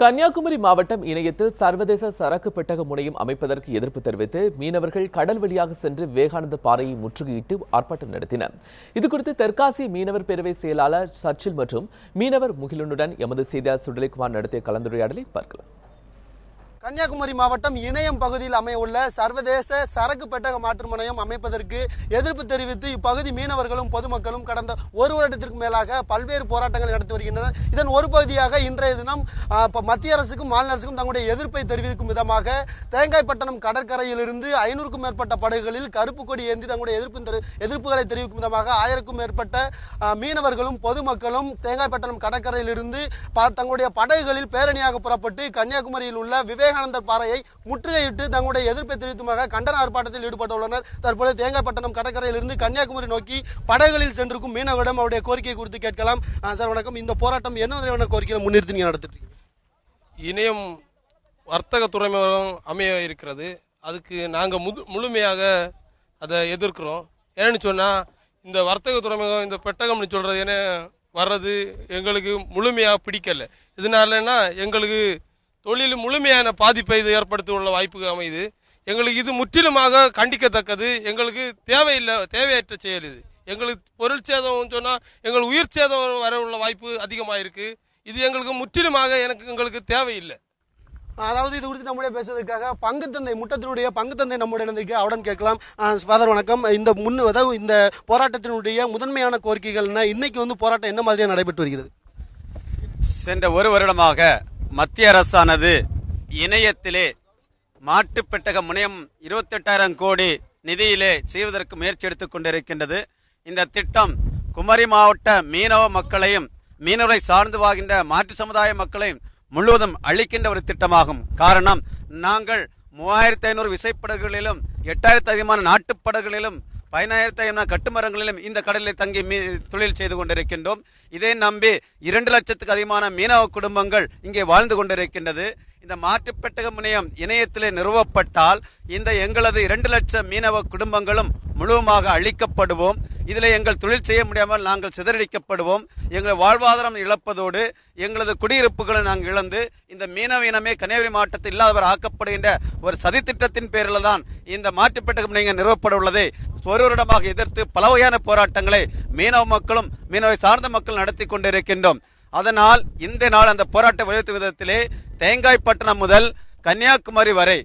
கன்னியாகுமரி மாவட்டம் இணையத்தில் சர்வதேச சரக்கு பெட்டக முனையம் அமைப்பதற்கு எதிர்ப்பு தெரிவித்து மீனவர்கள் கடல் வழியாக சென்று விவேகானந்த பாறையை முற்றுகையிட்டு ஆர்ப்பாட்டம் நடத்தினர். இதுகுறித்து தெற்காசிய மீனவர் பேரவை செயலாளர் சர்ச்சில் மற்றும் மீனவர் முகிலனுடன் எமது செய்தியாளர் சுடலிக்குமார் நடத்திய கலந்துரையாடலை பார்க்கலாம். கன்னியாகுமரி மாவட்டம் இணையம் பகுதியில் அமையவுள்ள சர்வதேச சரக்கு பெட்டக மாற்று முனையம் அமைப்பதற்கு எதிர்ப்பு தெரிவித்து இப்பகுதி மீனவர்களும் பொதுமக்களும் கடந்த ஒரு வருடத்திற்கு மேலாக பல்வேறு போராட்டங்களை நடத்தி வருகின்றனர். இதன் ஒரு பகுதியாக இன்றைய தினம் மத்திய அரசுக்கும் மாநில அரசுக்கும் தங்களுடைய எதிர்ப்பை தெரிவிக்கும் விதமாக தேங்காய்பட்டணம் கடற்கரையிலிருந்து ஐநூறுக்கும் மேற்பட்ட படகுகளில் கருப்பு கொடி ஏந்தி தங்களுடைய எதிர்ப்பு எதிர்ப்புகளை தெரிவிக்கும் விதமாக ஆயிரக்கும் மேற்பட்ட மீனவர்களும் பொதுமக்களும் தேங்காய்பட்டணம் கடற்கரையிலிருந்து ப- தங்களுடைய படகுகளில் பேரணியாக புறப்பட்டு கன்னியாகுமரியில் உள்ள விவேகானந்தர் பாறையை முற்றுகையிட்டு தங்களுடைய எதிர்ப்பை தெரிவித்துமாக கண்டன ஆர்ப்பாட்டத்தில் ஈடுபட்டுள்ளனர். தற்போது தேங்காய்பட்டணம் கடற்கரையிலிருந்து கன்னியாகுமரி நோக்கி படகுகளில் சென்றிருக்கும் மீனவரிடம் அவருடைய கோரிக்கை குறித்து கேட்கலாம். சார் வணக்கம். இந்த போராட்டம் என்ன மாதிரியான கோரிக்கையை முன்னிறுத்தி நீங்க நடத்திட்டு இணையம் வர்த்தக துறைமுகம் அமைய இருக்கிறது. அதுக்கு நாங்கள் முது முழுமையாக அதை எதிர்க்கிறோம். ஏன்னு சொன்னால் இந்த வர்த்தக துறைமுகம் இந்த பெட்டகம்னு சொல்கிறது என்ன வர்றது எங்களுக்கு முழுமையாக பிடிக்கல. இதனாலன்னா எங்களுக்கு தொழில் முழுமையான பாதிப்பை இது ஏற்படுத்த உள்ள வாய்ப்பு அமையுது எங்களுக்கு இது முற்றிலுமாக கண்டிக்கத்தக்கது. எங்களுக்கு தேவையில்லை தேவையற்ற செயல் இது. எங்களுக்கு பொருள் சேதம் சொன்னால் எங்களுக்கு உயிர் சேதம் வர உள்ள வாய்ப்பு அதிகமாக இருக்குது இது எங்களுக்கு முற்றிலுமாக எனக்கு எங்களுக்கு தேவையில்லை. அதாவது இது குறித்து நம்முடைய பேசுவதற்காக பங்கு தந்தை முட்டத்தினுடைய பங்கு தந்தை நம்முடைய இணைந்திருக்கு அவடன் கேட்கலாம். ஃபாதர் வணக்கம். இந்த முன் அதாவது இந்த போராட்டத்தினுடைய முதன்மையான கோரிக்கைகள் என்ன இன்னைக்கு வந்து போராட்டம் என்ன மாதிரியா நடைபெற்று வருகிறது? சென்ற ஒரு வருடமாக மத்திய அரசானது இணையத்திலே மாட்டுப்பெட்டக முனையம் இருபத்தெட்டாயிரம் கோடி நிதியிலே செய்வதற்கு முயற்சி எடுத்துக் கொண்டிருக்கின்றது. இந்த திட்டம் குமரி மாவட்ட மீனவ மக்களையும் மீனவரை சார்ந்து வாழ்கின்ற மாற்று சமுதாய மக்களையும் முழுவதும் அளிக்கின்ற ஒரு திட்டமாகும். காரணம் நாங்கள் மூவாயிரத்தி ஐநூறு விசைப்படகுகளிலும் எட்டாயிரத்து அதிகமான நாட்டுப்படகுகளிலும் பதினாயிரத்தி ஐநூறு கட்டுமரங்களிலும் இந்த கடலில் தங்கி மீ தொழில் செய்து கொண்டிருக்கின்றோம். இதை நம்பி இரண்டு லட்சத்துக்கு அதிகமான மீனவ குடும்பங்கள் இங்கே வாழ்ந்து கொண்டிருக்கின்றது. இந்த மாற்றுப்பெட்டக முனையம் இணையத்திலே நிறுவப்பட்டால் இந்த எங்களது இரண்டு லட்சம் மீனவ குடும்பங்களும் முழுவதுமாக அழிக்கப்படுவோம். இதில் எங்கள் தொழில் செய்ய முடியாமல் நாங்கள் சிதறடிக்கப்படுவோம். எங்கள் வாழ்வாதாரம் இழப்பதோடு எங்களது குடியிருப்புகளை நாங்கள் இழந்து இந்த மீனவ இனமே கன்னியாகுமரி மாவட்டத்தில் இல்லாதவர் ஆக்கப்படுகின்ற ஒரு சதித்திட்டத்தின் பேரில் தான் இந்த மாற்றுப்பட்டகம் நீங்கள் நிறுவப்பட உள்ளதை ஒரு வருடமாக எதிர்த்து பல வகையான போராட்டங்களை மீனவ மக்களும் மீனவை சார்ந்த மக்கள் நடத்தி கொண்டிருக்கின்றோம். அதனால் இந்த நாள் அந்த போராட்ட வலியுறுத்தும் விதத்திலே தேங்காய்பட்டினம் முதல் கன்னியாகுமரி வரை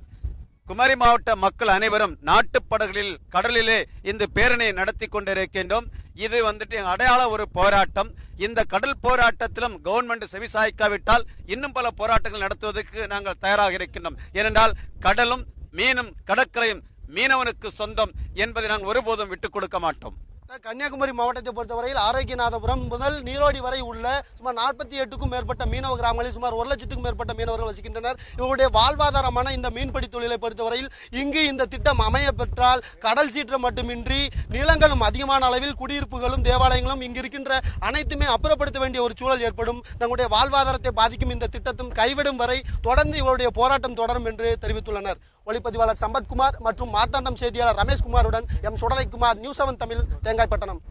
குமரி மாவட்ட மக்கள் அனைவரும் நாட்டுப்படகுகளில் கடலிலே இந்த பேரணியை நடத்தி கொண்டிருக்கின்றோம். இது வந்துட்டு அடையாள ஒரு போராட்டம். இந்த கடல் போராட்டத்திலும் கவர்மெண்ட் செவிசாய்க்காவிட்டால் இன்னும் பல போராட்டங்கள் நடத்துவதற்கு நாங்கள் தயாராக இருக்கின்றோம். ஏனென்றால் கடலும் மீனும் கடற்கரையும் மீனவனுக்கு சொந்தம் என்பதை நாங்கள் ஒருபோதும் விட்டுக் கொடுக்க மாட்டோம். கன்னியாகுமரி மாவட்டத்தை பொறுத்தவரையில் ஆரோக்கியநாதபுரம் முதல் நீரோடி வரை உள்ள சுமார் நாற்பத்தி எட்டுக்கும் மேற்பட்ட மீனவ கிராமங்களில் சுமார் ஒரு லட்சத்துக்கும் மேற்பட்ட மீனவர்கள் வசிக்கின்றனர். இவருடைய வாழ்வாதாரமான இந்த மீன்பிடி தொழிலை பொறுத்தவரையில் இங்கு இந்த திட்டம் அமைய பெற்றால் கடல் சீற்றம் மட்டுமின்றி நிலங்களும் அதிகமான அளவில் குடியிருப்புகளும் தேவாலயங்களும் இங்கு இருக்கின்ற அனைத்துமே அப்புறப்படுத்த வேண்டிய ஒரு சூழல் ஏற்படும். தங்களுடைய வாழ்வாதாரத்தை பாதிக்கும் இந்த திட்டத்தும் கைவிடும் வரை தொடர்ந்து இவருடைய போராட்டம் தொடரும் என்று தெரிவித்துள்ளனர். ஒளிப்பதிவாளர் சம்பத்குமார் மற்றும் மார்த்தாண்டம் செய்தியாளர் ரமேஷ்குமாருடன் M. Sudalaikumar news seven Tamil Thengapattanam